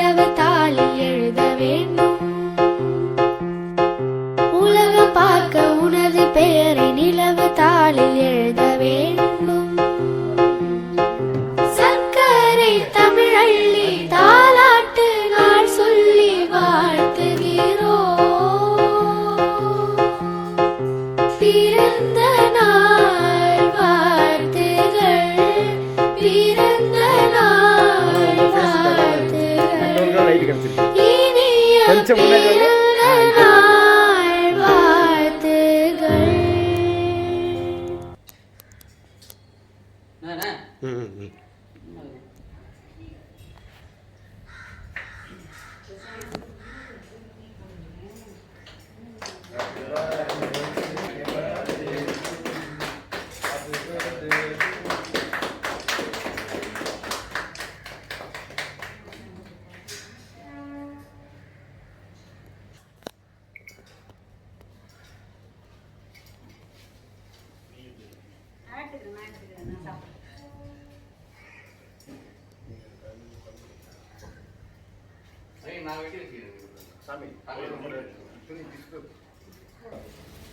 நிலவு தாளில் எழுத வேண்டும். உலகம் பார்க்க உனது பெயரை நிலவு தாளில் எழுத வேண்டும். சர்க்கரை தமிழள்ளி தாலாட்டு நாள் சொல்லி வாழ்த்துகிறோம். பிறந்த நிமிஷம் முன்னாடி வந்து 나왜 이렇게 되는 거. 3일. 3일. 3일. 3일. 3일. 3일. 3일. 3일.